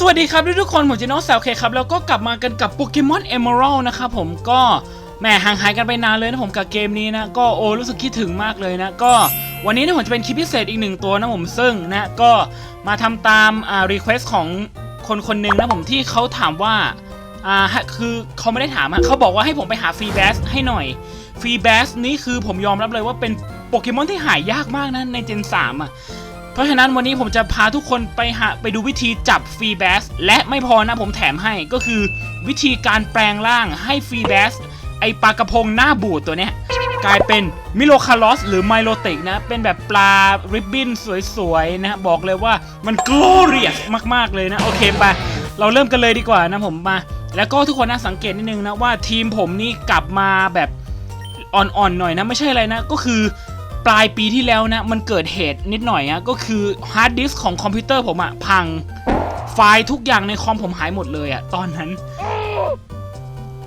สวัสดีครับทุกๆคน ผมเจนอสแซวเคครับ แล้วก็กลับมากันกับโปเกมอนเอ e r a l d นะครับผมก็แหมห่างหายกันไปนานเลยนะผมกับเกมนี้นะ ก็โอ้รู้สึกคิดถึงมากเลยนะ ก็วันนี้นะผมจะเป็นคลิปพิเศษอีกหนึ่งตัวนะผมซึ่งนะก็มาทำตามอ่ารีเควสของคนคนหนึ่งนะผมที่เขาถามว่าอ่าคือเขาไม่ได้ถามอะเขาบอกว่าให้ผมไปหาฟรีแบสให้หน่อยฟรีแบสนี้คือผมยอมรับเลยว่าเป็นโปเกมอนที่หายากมากนะในเจน3อะ เพราะฉะนั้นวันนี้ผมจะพาทุกคนไปหาไปดูวิธีจับฟรีแบสและไม่พอนะผมแถมให้ก็คือ วิธีการแปลงร่างให้ฟรีแบสไอปลากระพงหน้าบูดตัวเนี้ยกลายเป็นมิโลคาลอสหรือไมโลติกนะ เป็นแบบปลาริบบิ้นสวยๆนะบอกเลยว่ามัน glorious มากๆเลยนะ โอเคไปเราเริ่มกันเลยดีกว่านะผมมา แล้วก็ทุกคนนะสังเกตนิดนึงนะว่าทีมผมนี่กลับมาแบบอ่อนๆหน่อยนะ ไม่ใช่อะไรนะ ก็คือ ปลายปีที่แล้วนะมันเกิดเหตุนิดหน่อยอะก็คือฮาร์ดดิสก์ของคอมพิวเตอร์ผมอะพัง ไฟล์ทุกอย่างในคอมผมหายหมดเลยอะตอนนั้น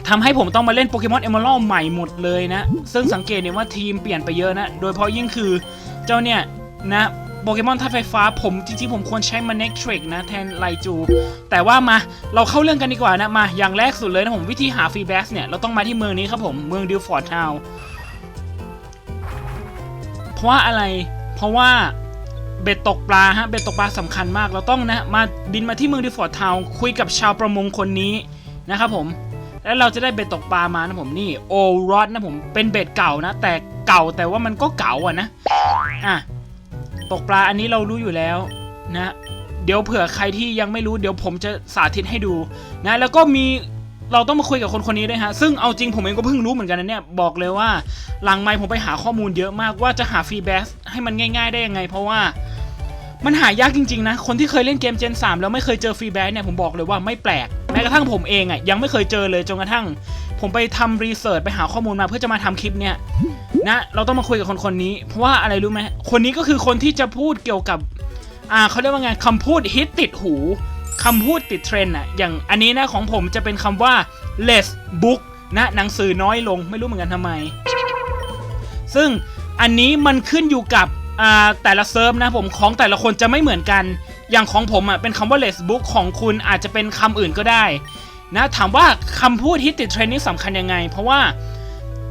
ทำให้ผมต้องมาเล่นโปเกมอนเอม r ร l ใหม่หมดเลยนะ ซึ่งสังเกตเนี่ยว่าทีมเปลี่ยนไปเยอะนะ โดยเฉพาะยิ่งคือเจ้าเนี่ยนะโปเกมอนธาตุไฟฟ้าผมจริงๆ ผมควรใช้มาเน็กทริกนะแทนไลจู แต่ว่ามาเราเข้าเรื่องกันดีกว่านะ มาอย่างแรกสุดเลยนะผมวิธีหาฟรีแบสเนี่ย เราต้องมาที่เมืองนี้ครับผม เมืองดิวฟอร์ดทาวน์ ราะว่าอะไร เพราะว่าเบ็ดตกปลาฮะ เบ็ดตกปลาสำคัญมาก เราต้องนะ มาบินมาที่เมืองดิฟอร์ดทาวน์คุยกับชาวประมงคนนี้นะครับผม แล้วเราจะได้เบ็ดตกปลามานะผมนี่โอรอดนะผม เป็นเบ็ดเก่านะ แต่เก่าแต่ว่ามันก็เก่าอะนะ อะ ตกปลาอันนี้เรารู้อยู่แล้วนะ เดี๋ยวเผื่อใครที่ยังไม่รู้เดี๋ยวผมจะสาธิตให้ดูนะ แล้วก็มี เราต้องมาคุยกับคนคนนี้ด้วยฮะ ซึ่งเอาจริงผมเองก็เพิ่งรู้เหมือนกันนะเนี่ย บอกเลยว่าหลังไม่ผมไปหาข้อมูลเยอะมากว่าจะหาฟรีแบสให้มันง่าย ๆ ได้ยังไง เพราะว่ามันหายากจริงๆนะ คนที่เคยเล่นเกม Gen 3 แล้วไม่เคยเจอฟรีแบสเนี่ยผมบอกเลยว่าไม่แปลก แม้กระทั่งผมเองอะยังไม่เคยเจอเลยจนกระทั่ง ผมไปทำรีเสิร์ชไปหาข้อมูลมาเพื่อจะมาทำคลิปเนี่ยนะเราต้องมาคุยกับคนคนนี้ เพราะว่าอะไรรู้ไหมคนนี้ก็คือคนที่จะพูดเกี่ยวกับอ่าเขาเรียกว่าไงคำพูดฮิตติดหู คำพูดติดเทรนด์อะอย่างอันนี้นะของผมจะเป็นคำว่า less book นะหนังสือน้อยลงไม่รู้เหมือนกันทำไม ซึ่งอันนี้มันขึ้นอยู่กับอ่าแต่ละเซิร์ฟนะผมของแต่ละคนจะไม่เหมือนกัน อย่างของผมอะเป็นคำว่า less book ของคุณอาจจะเป็นคำอื่นก็ได้ นะถามว่าคำพูดฮิตติดเทรนด์นี่สำคัญยังไง เพราะว่า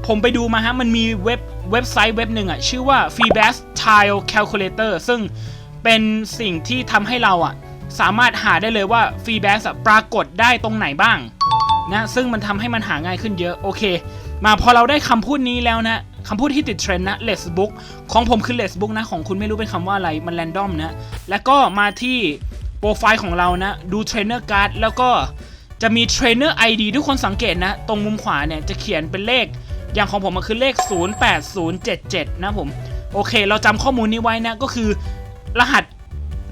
ผมไปดูมาฮะมันมีเว็บเว็บไซต์เว็บหนึ่งอะชื่อว่า f e e b a c k tile Calculator ซึ่งเป็นสิ่งที่ทำให้เราอะ สามารถหาได้เลยว่า Feedback ปรากฏได้ตรงไหนบ้างนะซึ่งมันทำให้มันหาง่ายขึ้นเยอะโอเค มาพอเราได้คำพูดนี้แล้วนะคำพูดที่ติดเทรนด์นะ let's book ของผมคือ let's book นะ ของคุณไม่รู้เป็นคำว่าอะไร มัน random นะ แล้วก็มาที่โปรไฟล์ของเรานะ ดู trainer card แล้วก็จะมี trainer ID ทุกคนสังเกตนะ ตรงมุมขวาเนี่ย จะเขียนเป็นเลข อย่างของผมมันคือเลข 08077 นะผม โอเค เราจำข้อมูลนี้ไว้นะ ก็คือรหัส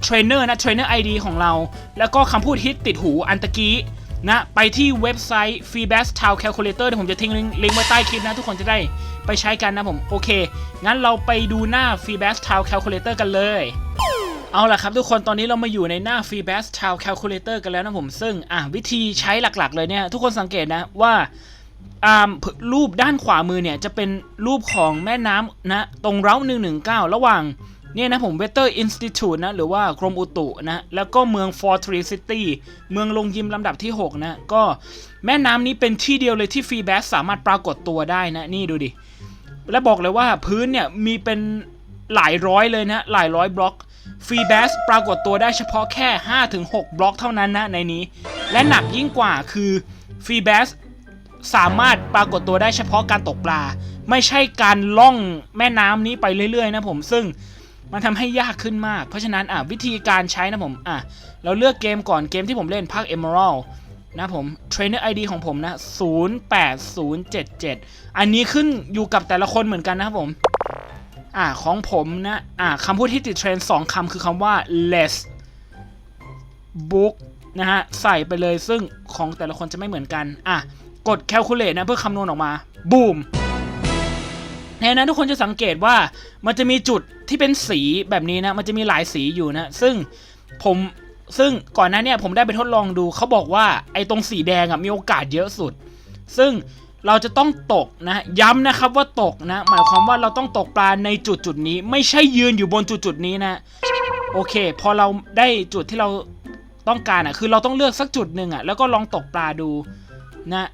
เทรนเนอร์นะ trainer ID ของเรา แล้วก็คำพูดฮิตติดหูอันตะกี้นะไปที่เว็บไซต์ Feedback Town Calculator เดี๋ยวผมจะทิ้งลิงก์ไว้ใต้คลิปนะ ทุกคนจะได้ไปใช้กันนะผม โอเค งั้นเราไปดูหน้า Feedback Town Calculator กันเลย เอาล่ะครับทุกคนตอนนี้เรามาอยู่ในหน้า Feedback Town Calculator กันแล้วนะผม ซึ่งอะวิธีใช้หลักๆ เลยเนี่ย ทุกคนสังเกตนะว่าอ่ารูปด้านขวามือเนี่ย จะเป็นรูปของแม่น้ำนะ ตรงเร้า119 ระหว่าง เนี่ยนะผม Weather Institute นะหรือว่ากรมอุตุนะแล้วก็เมือง Fortress City เมืองลงยิมลำดับที่ 6 นะ ก็แม่น้ำนี้เป็นที่เดียวเลยที่ฟรีแบสสามารถปรากฏตัวได้นะ นี่ดูดิ และบอกเลยว่าพื้นเนี่ยมีเป็นหลายร้อยเลยนะ หลายร้อยบล็อกฟรีแบสปรากฏตัวได้เฉพาะแค่ 5-6 บล็อกเท่านั้นนะในนี้ และหนักยิ่งกว่าคือฟรีแบสสามารถปรากฏตัวได้เฉพาะการตกปลา ไม่ใช่การล่องแม่น้ำนี้ไปเรื่อยๆนะผมซึ่ง มันทำให้ยากขึ้นมาก เพราะฉะนั้นอะวิธีการใช้นะผมอะเราเลือกเกมก่อนเกมที่ผมเล่นภาค Emerald นะผม Trainer ID ของผมนะ 08077อันนี้ขึ้นอยู่กับแต่ละคนเหมือนกันนะครับผม อะของผมนะอะคำพูดที่ติดเทรนด์สองคำคือคำว่า less book นะฮะ ใส่ไปเลยซึ่งของแต่ละคนจะไม่เหมือนกัน อะ กด calculate นะ เพื่อคำนวณออกมา บูม ในนั้นทุกคนจะสังเกตว่ามันจะมีจุดที่เป็นสีแบบนี้นะ มันจะมีหลายสีอยู่นะ ซึ่งผมซึ่งก่อนหน้าเนี่ยผมได้ไปทดลองดูเขาบอกว่าไอ้ตรงสีแดงอะมีโอกาสเยอะสุด ซึ่งเราจะต้องตกนะ ย้ำนะครับว่าตกนะ หมายความว่าเราต้องตกปลาในจุดจุดนี้ ไม่ใช่ยืนอยู่บนจุดจุดนี้นะ โอเค พอเราได้จุดที่เราต้องการอะคือเราต้องเลือกสักจุดหนึ่งอะแล้วก็ลองตกปลาดูนะ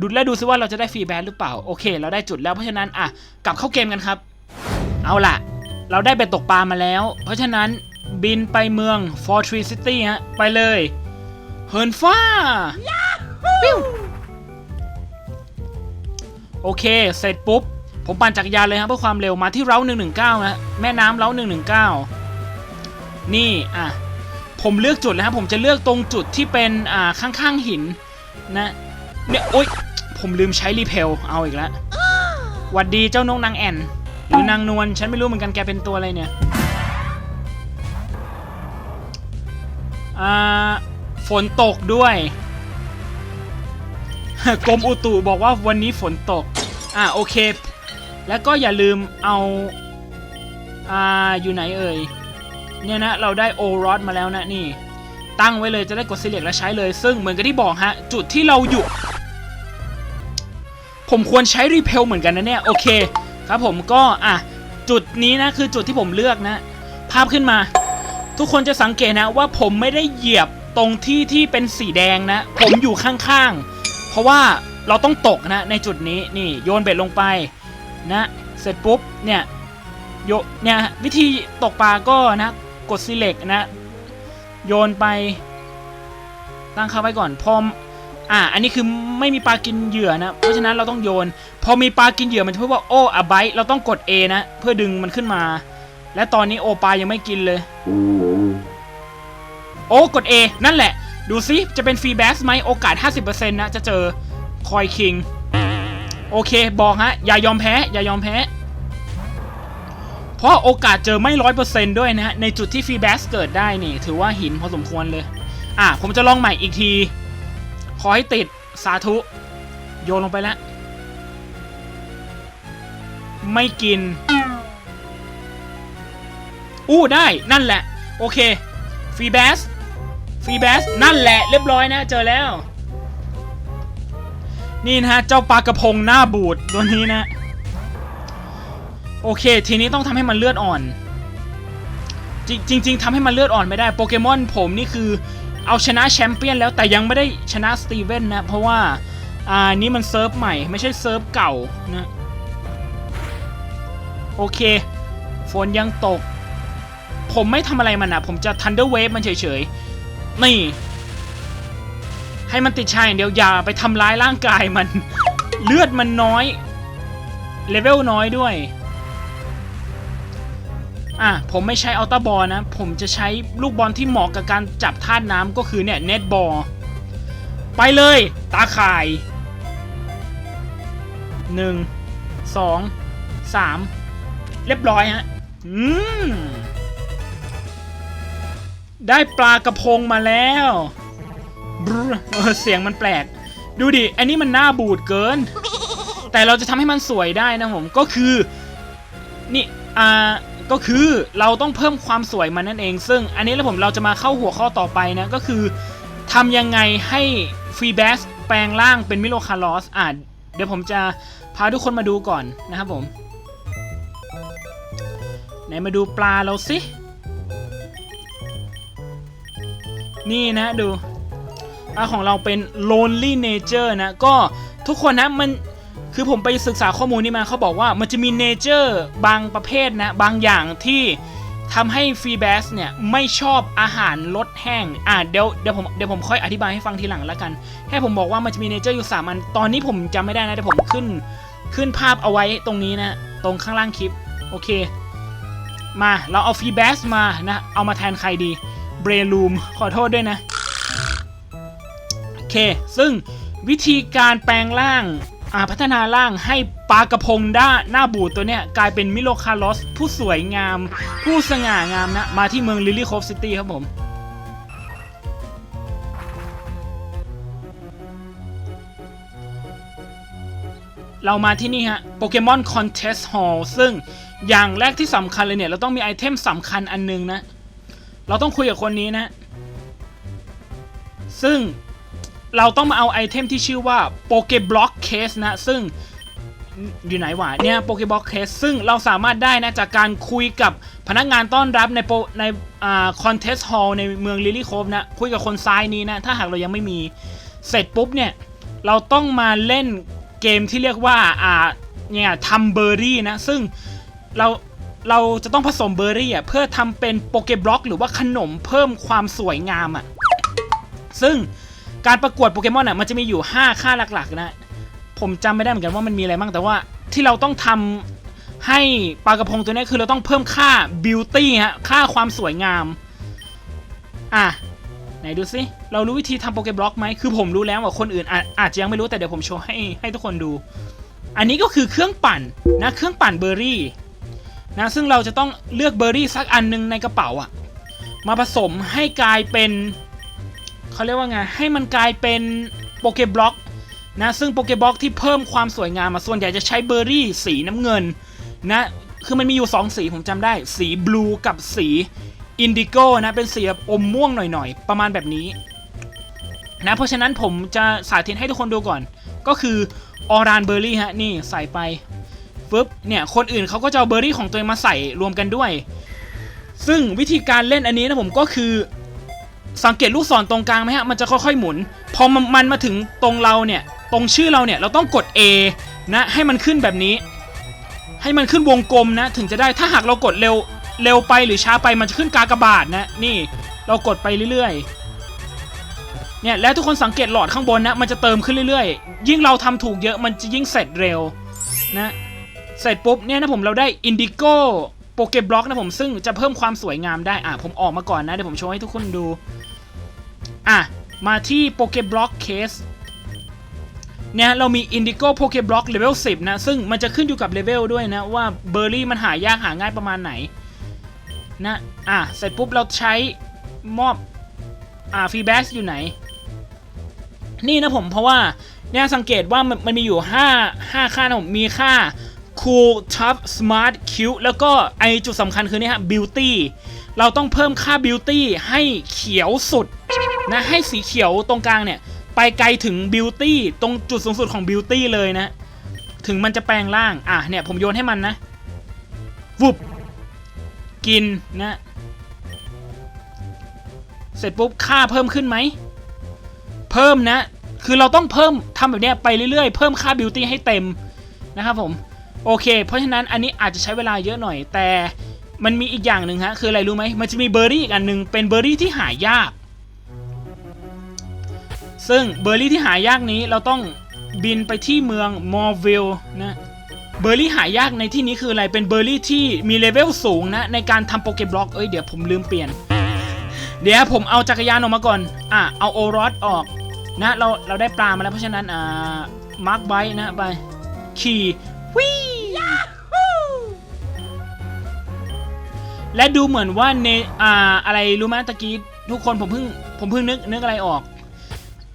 ดูและดูซิว่าเราจะได้ฟรีแบนหรือเปล่า โอเค เราได้จุดแล้วเพราะฉะนั้นอะกลับเข้าเกมกันครับ เอาล่ะ เราได้เบ็ดตกปลามาแล้ว เพราะฉะนั้นบินไปเมือง Fortress City ฮะ ไปเลยเหินฟ้าปิ้วโอเค เสร็จปุ๊บ ผมปั่นจักรยานเลยครับเพื่อความเร็วมาที่เร้า119นะแม่น้ำเร้า119 นี่ อะ ผมเลือกจุดแล้วครับผมจะเลือกตรงจุดที่เป็น อ่า ข้างๆหิน นะ เนี่ย โอ๊ย ผมลืมใช้รีเพล เอาอีกแล้วหวัดดีเจ้านกนางแอ่น หรือนางนวล ฉันไม่รู้เหมือนกันแกเป็นตัวอะไรเนี่ย อ่า ฝนตกด้วย กรมอุตุบอกว่าวันนี้ฝนตก อ่าโอเค แล้วก็อย่าลืมเอา อ่า อยู่ไหนเอ่ย เนี่ยนะ เราได้โอรอดมาแล้วนะนี่ ตั้งไว้เลยจะได้กด select และใช้เลย ซึ่งเหมือนกับที่บอกฮะ จุดที่เราอยู่ ผมควรใช้รีเพลเหมือนกันนะเนี่ยโอเคครับผมก็อะจุดนี้นะคือจุดที่ผมเลือกนะ ภาพขึ้นมา ทุกคนจะสังเกตนะว่าผมไม่ได้เหยียบตรงที่ที่เป็นสีแดงนะ ผมอยู่ข้างๆ เพราะว่าเราต้องตกนะในจุดนี้นี่โยนเบ็ดลงไปนะเสร็จปุ๊บเนี่ยโยเนี่ยวิธีตกปลาก็นะกด select นะ โยนไป ตั้งค่าไว้ก่อนพอม อ่า อันนี้คือไม่มีปลากินเหยื่อนะ เพราะฉะนั้นเราต้องโยน พอมีปลากินเหยื่อมันจะพูดว่าโอ้อะไบเราต้องกด A นะ เพื่อดึงมันขึ้นมา และตอนนี้โอปลายังไม่กินเลย โอ้กด A นั่นแหละ ดูซิจะเป็นฟรีแบสไหมโอกาส 50%นะจะเจอคอยคิง โอเคบอกฮะ อย่ายอมแพ้ อย่ายอมแพ้ เพราะโอกาสเจอไม่ร้อยเปอร์เซนต์ด้วยนะฮะในจุดที่ฟรีแบสเกิดได้นี่ ถือว่าหินพอสมควรเลย อะผมจะลองใหม่อีกที ขอให้ติดสาธุ โยนลงไปแล้ว ไม่กิน อู้ได้นั่นแหละ โอเคฟรีแบสฟรีแบสนั่นแหละเรียบร้อยนะ เจอแล้ว นี่นะฮะ เจ้าปลากระพงหน้าบูดตัวนี้นะ โอเค ทีนี้ต้องทำให้มันเลือดอ่อน จริงจริงๆทำให้มันเลือดอ่อนไม่ได้โปเกมอนผมนี่คือ เอาชนะแชมเปี้ยนแล้วแต่ยังไม่ได้ชนะสตีเวนนะ เพราะว่าอ่านี่มันเซิร์ฟใหม่ไม่ใช่เซิร์ฟเก่านะโอเค ฝนยังตก ผมไม่ทำอะไรมันอะผมจะ Thunder Wave มันเฉยๆ นี่ ให้มันติดชายอย่างเดียวอย่าไปทำร้ายร่างกายมัน เลือดมันน้อย เลเวลน้อยด้วย อะผมไม่ใช้อัลต a าบอลนะ ผมจะใช้ลูกบอลที่เหมาะกับการจับธาน้ำก็คือเนี่ยเน็ตบอลไปเลย ตาข่ายหนึ่งสองสามเรียบร้อยฮะอืมได้ปลากระพงมาแล้วบรเออเสียงมันแปลก ดูดิ อันนี้มันหน้าบูดเกิน แต่เราจะทำให้มันสวยได้นะผม ก็คือ นี่ อ่า ก็คือเราต้องเพิ่มความสวยมันนั่นเอง ซึ่งอันนี้แล้วผมเราจะมาเข้าหัวข้อต่อไปนะก็คือทำยังไงให้ฟรีแบสแปลงร่างเป็นมิโลคาร์ลอสอ่าเดี๋ยวผมจะพาทุกคนมาดูก่อนนะครับผมไหนมาดูปลาเราสินี่นะดูปลาของเราเป็น lonely nature นะก็ทุกคนนะมัน คือผมไปศึกษาข้อมูลนี้มาเขาบอกว่ามันจะมี nature บางประเภทนะ บางอย่างที่ทำให้ฟรีแบสเนี่ย ไม่ชอบอาหารรสแห้ง อ่าเดี๋ยวเดี๋ยวผมเดี๋ยวผมค่อยอธิบายให้ฟังทีหลังแล้วกัน แค่ผมบอกว่ามันจะมี nature อยู่สามอัน ตอนนี้ผมจำไม่ได้นะเดี๋ยวผมขึ้นขึ้นภาพเอาไว้ตรงนี้นะ ตรงข้างล่างคลิป โอเค มาเราเอาฟรีแบสมานะ เอามาแทนใครดีเบรลูมขอโทษด้วยนะ โอเค ซึ่งวิธีการแปลงร่าง พัฒนาร่างให้ปลากระพงด้าหน้าบูดตัวเนี้ยกลายเป็นมิโลคาร์ลอส ผู้สวยงาม ผู้สง่างามนะ มาที่เมืองลิลลี่โคฟซิตี้ครับผมเรามาที่นี่ฮะโปเกมอนคอนเทสต์ฮอลซึ่งอย่างแรกที่สำคัญเลยเนี่ย เราต้องมีไอเทมสำคัญอันหนึงนะ เราต้องคุยกับคนนี้นะ ซึ่ง เราต้องมาเอาไอเทมที่ชื่อว่าโปเกบล็อกเคสนะ ซึ่งอยู่ไหนวะเนี่ยโปเกบล็อกเคสซึ่งเราสามารถได้นะจากการคุยกับพนักงานต้อนรับในโปในอ่าคอนเทสต์ฮอลในเมืองลิลี่โคฟนะ คุยกับคนซ้ายนี้นะ ถ้าหากเรายังไม่มีเสร็จปุ๊บเนี่ย เราต้องมาเล่นเกมที่เรียกว่าอ่าเนี่ยทำเบอร์รี่นะ ซึ่งเราเราจะต้องผสมเบอร์รี่อะเพื่อทำเป็นโปเกบล็อกหรือว่าขนมเพิ่มความสวยงามอะซึ่ง การประกวดโปเกมอนอะมันจะมีอยู่ 5 ค่าหลักๆ นะ ผมจำไม่ได้เหมือนกันว่ามันมีอะไรบ้างแต่ว่าที่เราต้องทำให้ปลากระพงตัวนี้คือเราต้องเพิ่มค่า beauty ฮะค่าความสวยงาม อะไหนดูสิเรารู้วิธีทำโปเกบล็อกไหมคือผมรู้แล้วว่าคนอื่นอาอาจจะยังไม่รู้แต่เดี๋ยวผมโชว์ให้ให้ทุกคนดู อันนี้ก็คือเครื่องปั่นนะเครื่องปั่นเบอร์รี่นะซึ่งเราจะต้องเลือกเบอร์รี่สักอันหนึงในกระเป๋าอะมาผสมให้กลายเป็น เขาเรียกว่าไงให้มันกลายเป็นโปเกบล็อกนะซึ่งโปเกบล็อกที่เพิ่มความสวยงามมาส่วนใหญ่จะใช้เบอร์รี่สีน้ำเงินนะคือมันมีอยู่ 2 สีผมจำได้ สีบลูกับสีอินดิโก้นะเป็นสีอมม่วงหน่อยๆ ประมาณแบบนี้นะเพราะฉะนั้นผมจะสาธิตให้ทุกคนดูก่อน ก็คือออรานเบอร์รี่ฮะนี่ใส่ไปฟึบเนี่ยคนอื่นเขาก็จะเอาเบอร์รี่ของตัวเองมาใส่รวมกันด้วย ซึ่งวิธีการเล่นอันนี้นะผมก็คือ สังเกตลูกศรตรงกลางไหมฮะมันจะค่อยๆหมุน พอมันมันมาถึงตรงเราเนี่ย ตรงชื่อเราเนี่ยเราต้องกด A นะให้มันขึ้นแบบนี้ ให้มันขึ้นวงกลมนะ ถึงจะได้ถ้าหากเรากดเร็วเร็วไปหรือช้าไปมันจะขึ้นกากบาทนะนี่เรากดไปเรื่อยๆเนี่ยแล้วทุกคนสังเกตหลอดข้างบนนะ มันจะเติมขึ้นเรื่อยๆ ยิ่งเราทำถูกเยอะมันจะยิ่งเสร็จเร็วนะเสร็จปุ๊บเนี่ยนะผมเราได้อินดิโก้ โปเกบล็อกนะผมซึ่งจะเพิ่มความสวยงามได้อะผมออกมาก่อนนะ เดี๋ยวผมโชว์ให้ทุกคนดู อะ มาที่โปเกบล็อกเคสเนี่ยเรามี Indigo p o k e b l o c k Level 10 นะ ซึ่งมันจะขึ้นอยู่กับเลเวลด้วยนะ ว่าเบอร์รี่มันหายากหาง่ายประมาณไหนนะอะเสร็จปุ๊บเราใช้มอบอ่าฟีแบ็กอยู่ไหน นี่นะผมเพราะว่าเนี่ยสังเกตว่ามันมันมีอยู่ 5 5 ค่านะผมมีค่า cool tough smart cute แล้วก็ไอจุดสำคัญคือเนี่ยฮะ beauty เราต้องเพิ่มค่า beauty ให้เขียวสุดนะให้สีเขียวตรงกลางเนี่ย ไปไกลถึง beauty ตรงจุดสูงสุดของ beauty เลยนะ ถึงมันจะแปลงร่าง อะเนี่ยผมโยนให้มันนะวุบกินนะ เสร็จปุ๊บค่าเพิ่มขึ้นไหม เพิ่มนะ คือเราต้องเพิ่มทำแบบเนี้ยไปเรื่อยๆ เพิ่มค่า beauty ให้เต็มนะครับผม โอเค เพราะฉะนั้นอันนี้อาจจะใช้เวลาเยอะหน่อย แต่มันมีอีกอย่างหนึ่งฮะคืออะไรรู้ไหมมันจะมีเบอร์รี่อีกอันหนึ่งเป็นเบอร์รี่ที่หายาก ซึ่งเบอร์รี่ที่หายากนี้เราต้องบินไปที่เมืองมอร์วิลนะเบอร์รี่หายากในที่นี้คืออะไรเป็นเบอร์รี่ที่มีเลเวลสูงนะในการทำโปเกบล็อกเอ้ยเดี๋ยวผมลืมเปลี่ยน เดี๋ยวผมเอาจักรยานออกมาก่อนอะเอาโอรสออกนะเราเราได้ปลามาแล้วเพราะฉะนั้นอ่ามาร์กไว้นะไปขี่ วิและดูเหมือนว่าเนอ่าอะไรรู้ไหมตะกี้ทุกคนผมเพิ่งผมเพิ่งนึกนึกอะไรออก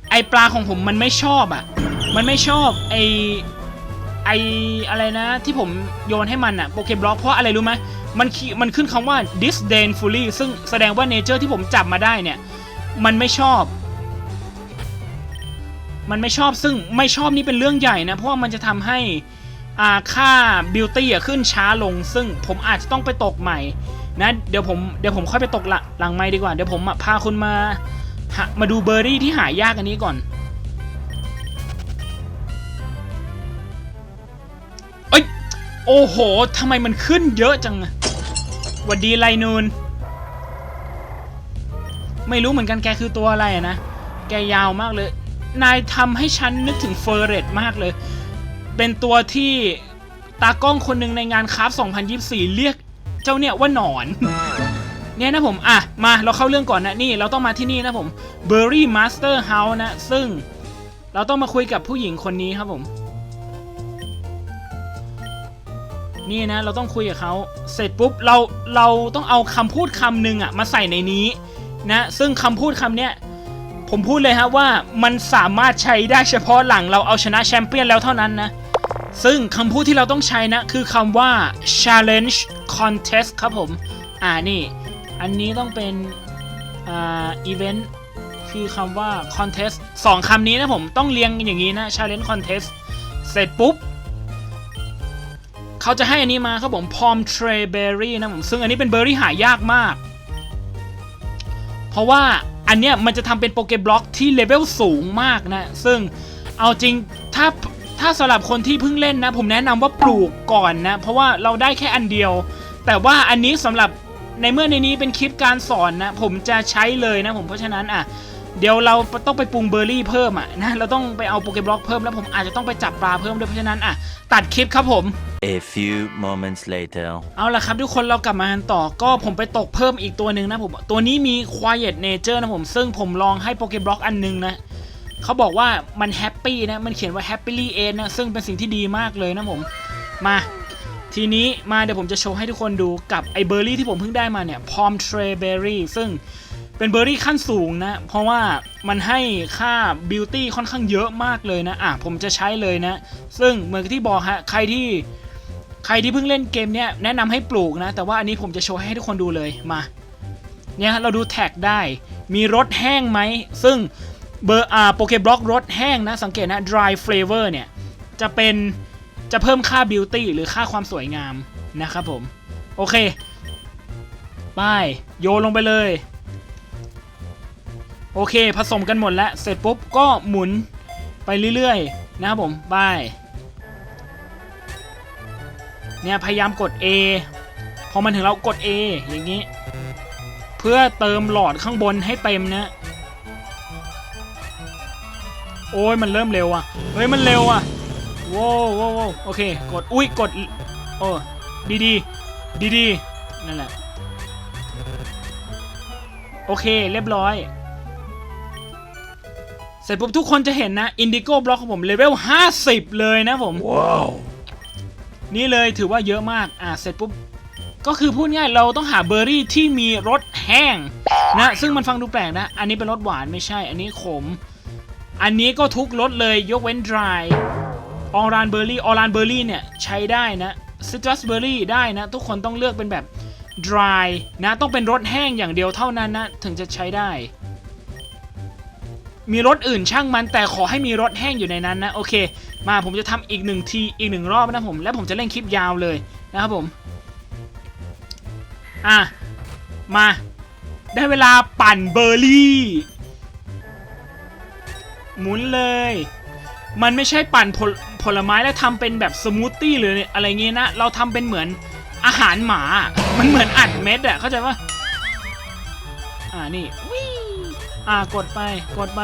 ไอปลาของผมมันไม่ชอบอะ มันไม่ชอบไอไออะไรนะ ที่ผมโยนให้มันอะโปเกบล็อกเพราะอะไรรู้ไหมมันมันขึ้นคำว่า disdainfully ซึ่งแสดงว่าเนเจอร์ที่ผมจับมาได้เนี่ย มันไม่ชอบ มันไม่ชอบซึ่งไม่ชอบนี่เป็นเรื่องใหญ่นะ เพราะว่ามันจะทำให้ ค่า beauty อะขึ้นช้าลง ซึ่งผมอาจจะต้องไปตกใหม่นะเดี๋ยวผมเดี๋ยวผมค่อยไปตกหลังหลังไม่ดีกว่า เดี๋ยวผมพาคุณมามาดูเบอร์รี่ที่หายากอันนี้ก่อนเอ้ยโอ้โหทำไมมันขึ้นเยอะจังวัดดีไลนูน ไม่รู้เหมือนกันแกคือตัวอะไรนะ แกยาวมากเลย นายทำให้ฉันนึกถึงเฟอร์เรตมากเลย เป็นตัวที่ตากล้องคนหนึ่งในงานคราฟ2024 เรียกเจ้าเนี่ยว่าหนอน เนี่ยนะผมอะมาเราเข้าเรื่องก่อนนะนี่ เราต้องมาที่นี่นะผม Berry Master House นะ ซึ่งเราต้องมาคุยกับผู้หญิงคนนี้ครับผม นี่นะ เราต้องคุยกับเขาเสร็จปุ๊บเราเราต้องเอาคำพูดคำหนึ่งอะมาใส่ในนี้นะ ซึ่งคำพูดคำเนี้ยผมพูดเลยฮะว่ามันสามารถใช้ได้เฉพาะหลังเราเอาชนะแชมเปี้ยนแล้วเท่านั้นนะ ซึ่งคำพูดที่เราต้องใช้นะ คือคำว่า challenge contest ครับผม อ่านี่ อันนี้ต้องเป็นอ่า event คือคำว่า contest สองคำนี้นะผมต้องเรียงอย่างนี้นะ challenge contest เสร็จปุ๊บ เขาจะให้อันนี้มาครับผมพอมเทรเบอรี่นะผม ซึ่งอันนี้เป็นเบอร์รี่หายากมาก เพราะว่าอันเนี้ยมันจะทำเป็นโปเกบล็อกที่เลเวลสูงมากนะ ซึ่งเอาจริงถ้า ถ้าสำหรับคนที่เพิ่งเล่นนะ ผมแนะนำว่าปลูกก่อนนะ เพราะว่าเราได้แค่อันเดียว แต่ว่าอันนี้สำหรับในเมื่อในนี้เป็นคลิปการสอนนะ ผมจะใช้เลยนะผมเพราะฉะนั้นอะเดี๋ยวเราต้องไปปรุงเบอร์รี่เพิ่มอะนะเราต้องไปเอาโปเกบล็อกเพิ่มแล้วผมอาจจะต้องไปจับปลาเพิ่มด้วยเพราะฉะนั้นอะตัดคลิปครับผม A few moments later. เอาละครับทุกคนเรากลับมากันต่อก็ผมไปตกเพิ่มอีกตัวหนึ่งนะผมตัวนี้มี Quiet Nature นะผมซึ่งผมลองให้โปเกบล็อกอันหนึงนะ เขาบอกว่ามันแฮปปี้นะ มันเขียนว่า Happily End นะ ซึ่งเป็นสิ่งที่ดีมากเลยนะผม มา ทีนี้มาเดี๋ยวผมจะโชว์ให้ทุกคนดูกับไอเบอร์รี่ที่ผมเพิ่งได้มาเนี่ย Palm Tree Berry ซึ่งเป็นเบอร์รี่ขั้นสูงนะ เพราะว่ามันให้ค่าบิวตี้ค่อนข้างเยอะมากเลยนะ อะ ผมจะใช้เลยนะ ซึ่งเหมือนที่บอกฮะ ใครที่ ใครที่เพิ่งเล่นเกมเนี้ยแนะนำให้ปลูกนะ แต่ว่าอันนี้ผมจะโชว์ให้ทุกคนดูเลย มา เนี่ยเราดูแท็กได้ มีรสแห้งไหม ซึ่ง เบอร์อ่าโปเกบล็อกรสแห้งนะ สังเกตนะ dry flavor เนี่ย จะเป็นจะเพิ่มค่า beauty หรือค่าความสวยงามนะครับผม โอเคไปโยนลงไปเลย โอเค ผสมกันหมดแล้ว เสร็จปุ๊บก็หมุนไปเรื่อยๆ นะครับผมไปเนี่ยพยายามกด A พอมันถึงเรากด A อย่างนี้ เพื่อเติมหลอดข้างบนให้เต็มนะ โอ้ยมันเริ่มเร็วอะเฮ้ยมันเร็วอะโว้วโว้วโว้วโอเคกดอุ้ยกดโอ้ดีดีดีดีๆนั่นแหละโอเคเรียบร้อย เสร็จปุ๊บทุกคนจะเห็นนะอินดิโก้บล็อกของผมเลเวล50 เลยนะผม Wow. นี่เลยถือว่าเยอะมากอะเสร็จปุ๊บก็คือพูดง่ายเราต้องหาเบอร์รี่ที่มีรสแห้งนะซึ่งมันฟังดูแปลกนะ อันนี้เป็นรสหวานไม่ใช่ อันนี้ขม อันนี้ก็ทุกรสเลยยกเว้น dry ออรานเบอร์รี่ออรานเบอร์รี่เนี่ยใช้ได้นะซิตรัสเบอร์รี่ได้นะ ทุกคนต้องเลือกเป็นแบบ dry นะต้องเป็นรสแห้งอย่างเดียวเท่านั้นนะ ถึงจะใช้ได้ มีรสอื่นช่างมันแต่ขอให้มีรสแห้งอยู่ในนั้นนะ โอเค มาผมจะทำอีกหนึ่งทีอีกหนึ่งรอบนะผม แล้วผมจะเล่นคลิปยาวเลยนะครับผม อะ มา ได้เวลาปั่นเบอร์รี่ หมุนเลย มันไม่ใช่ปั่นผลผลไม้แล้วทำเป็นแบบสมูทตี้หรืออะไรเงี้ยนะ เราทำเป็นเหมือนอาหารหมา มันเหมือนอัดเม็ดอะเข้าใจปะอ่านี่วิอ่ากดไปกดไป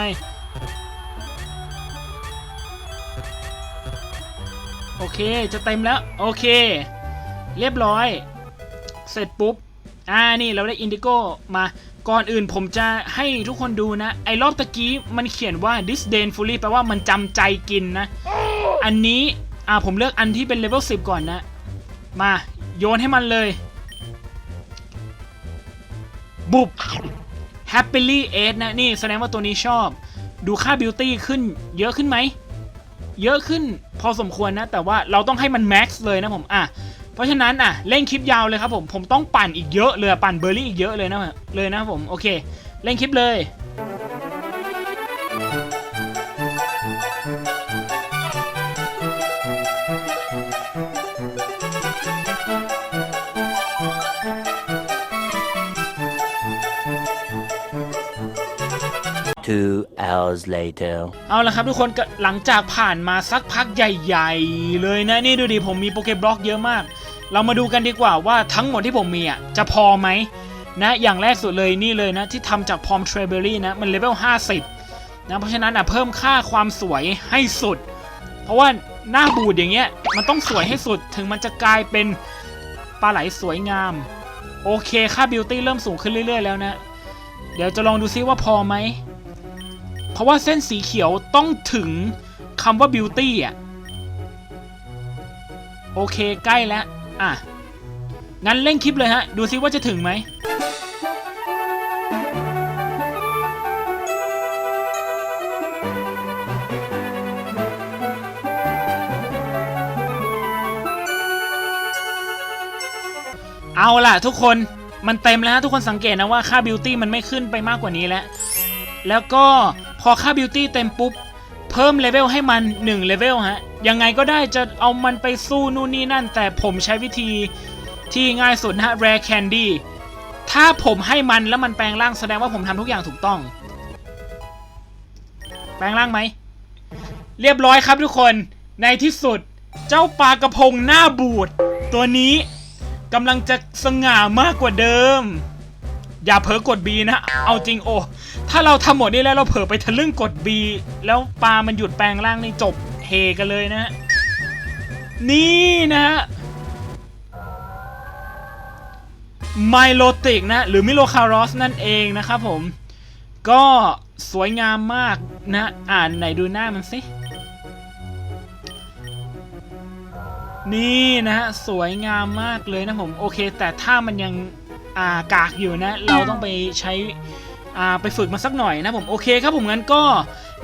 โอเคจะเต็มแล้ว โอเค เรียบร้อย เสร็จปุ๊บ อ่านี่เราได้อินดิโก้มาก่อนอื่นผมจะให้ทุกคนดูนะ ไอ้รอบตะกี้มันเขียนว่า disdainfully แปลว่ามันจำใจกินนะ อันนี้อ่าผมเลือกอันที่เป็นเลเวล10 ก่อนนะ มาโยนให้มันเลย บุบ happily ate นะ นี่แสดงว่าตัวนี้ชอบ ดูค่า beauty ขึ้น เยอะขึ้นไหม เยอะขึ้นพอสมควรนะ แต่ว่าเราต้องให้มันแม็กซ์เลยนะผม อะ ราะฉะนั้นอะเล่นคลิปยาวเลยครับผมผมต้องปั่นอีกเยอะเลยปั่นเบอร์รี่อีกเยอะเลยนะเลยนะครับผมโอเค เล่นคลิปเลย Two hours later. เอาละครับทุกคนก็หลังจากผ่านมาสักพักใหญ่ ๆ เลยนะ นี่ดูดิผมมีโปเกบล็อกเยอะมาก เรามาดูกันดีกว่าว่าทั้งหมดที่ผมมีอะจะพอไหมนะอย่างแรกสุดเลยนี่เลยนะที่ทำจากพอมเทรเบอรี่นะมันเลเวล50นะเพราะฉะนั้นอะเพิ่มค่าความสวยให้สุด เพราะว่าหน้าบูดอย่างเงี้ยมันต้องสวยให้สุดถึงมันจะกลายเป็นปลาไหลสวยงาม โอเคค่าบิวตี้เริ่มสูงขึ้นเรื่อย ๆ แล้วนะ เดี๋ยวจะลองดูซิว่าพอไหม เพราะว่าเส้นสีเขียวต้องถึงคำว่า beauty อะ โอเคใกล้แล้ว อะ งั้นเล่นคลิปเลยฮะ ดูซิว่าจะถึงไหมเอาล่ะทุกคนมันเต็มแล้วฮะทุกคนสังเกตนะว่าค่า beauty มันไม่ขึ้นไปมากกว่านี้แล้ว แล้วก็พอค่าบิวตี้เต็มปุ๊บ เพิ่มเลเวลให้มัน1เลเวลฮะ ยังไงก็ได้จะเอามันไปสู้นู่นนี่นั่น แต่ผมใช้วิธีที่ง่ายสุดนะฮะ Rare Candy ถ้าผมให้มันแล้วมันแปลงร่างแสดงว่าผมทำทุกอย่างถูกต้อง แปลงร่างไหม เรียบร้อยครับทุกคน ในที่สุดเจ้าปลากระพงหน้าบูด ตัวนี้กำลังจะสง่ามากกว่าเดิม อย่าเผลอกด B นะ เอาจริงโอ้ ถ้าเราทำหมดนี้แล้วเราเผลอไปทะลึ่งกด B แล้วปลามันหยุดแปลงร่างนี่จบ เฮกันเลยนะฮะนี่นะฮะไมโลติกนะ หรือมิโลคารอสนั่นเองนะครับผม ก็สวยงามมากนะ อ่านไหนดูหน้ามันสิ นี่นะฮะ สวยงามมากเลยนะผม โอเค แต่ถ้ามันยังอ่ากากอยู่นะ เราต้องไปใช้ ไปฝึกมาสักหน่อยนะผมโอเคครับผมงั้นก็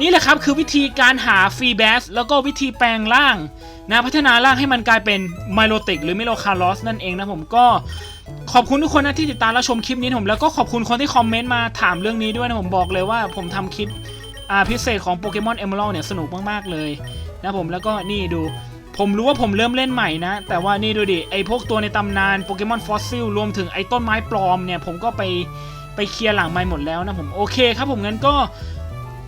นี่แหละครับคือวิธีการหาฟรีแบสแล้วก็วิธีแปลงร่างนะพัฒนาร่างให้มันกลายเป็นไมโลติกหรือไมโลคาร์ลอสนั่นเองนะผมก็ขอบคุณทุกคนนะที่ติดตามและชมคลิปนี้ผมแล้วก็ขอบคุณคนที่คอมเมนต์มาถามเรื่องนี้ด้วยนะผมบอกเลยว่าผมทำคลิปพิเศษของโปเกมอนเอม r ร l เนี่ยสนุกมากๆเลยนะผมแล้วก็นี่ดูผมรู้ว่าผมเริ่มเล่นใหม่นะ แต่ว่านี่ดูดิไอพวกตัวในตำนานโปเกมอนฟอสซิลรวมถึงไอต้นไม้ปลอมเนี่ยผมก็ไป ไปเคลียร์หลังไม้หมดแล้วนะผมโอเคครับผมงั้นก็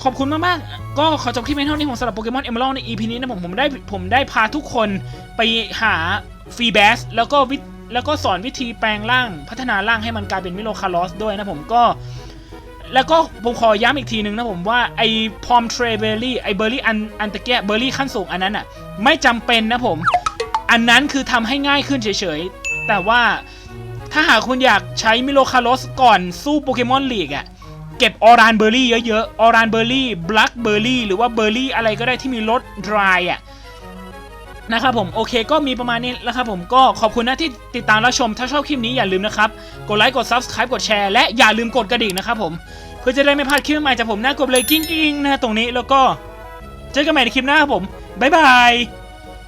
ขอบคุณมากๆ ก็ขอจบคลิปเพียงเท่านี้ผมสำหรับโปเกมอนเอม r ร l ใน EP นี้นะผมผมได้ผมได้พาทุกคนไปหาฟรีแบสแล้วก็วิแล้วก็สอนวิธีแปลงร่างพัฒนาร่างให้มันกลายเป็นมิโลคาร์ลอสด้วยนะผมก็ แล้วก็ผมขอย้ำอีกทีนึงนะผมว่าไอ้พอมเทรเบอร์รี่ไอ้เบอร์รี่อันอันตะเกียเบอร์รี่ขั้นสูงอันนั้นอะไม่จำเป็นนะผม อันนั้นคือทำให้ง่ายขึ้นเฉยๆ แต่ว่า ถ้าหากคุณอยากใช้มิโลคาร์ลสก่อนสู้โปเกมอนลีกอะ เก็บออรานเบอร์รี่เยอะๆ ออรานเบอร์รี่บลักเบอร์รี่หรือว่าเบอร์รี่อะไรก็ได้ที่มีรสดรายอะนะครับผมโอเคก็มีประมาณนี้แล้วครับผมก็ขอบคุณนะที่ติดตามรับชม ถ้าชอบคลิปนี้อย่าลืมนะครับ กดไลค์กด Subscribe กดแชร์และอย่าลืมกดกระดิ่งนะครับผม เพื่อจะได้ไม่พลาดคลิปใหม่จากผมนะกดเลยกิ้งกิ้งๆนะตรงนี้แล้วก็ เจอกันใหม่ในคลิปหน้าครับผมบ๊ายบาย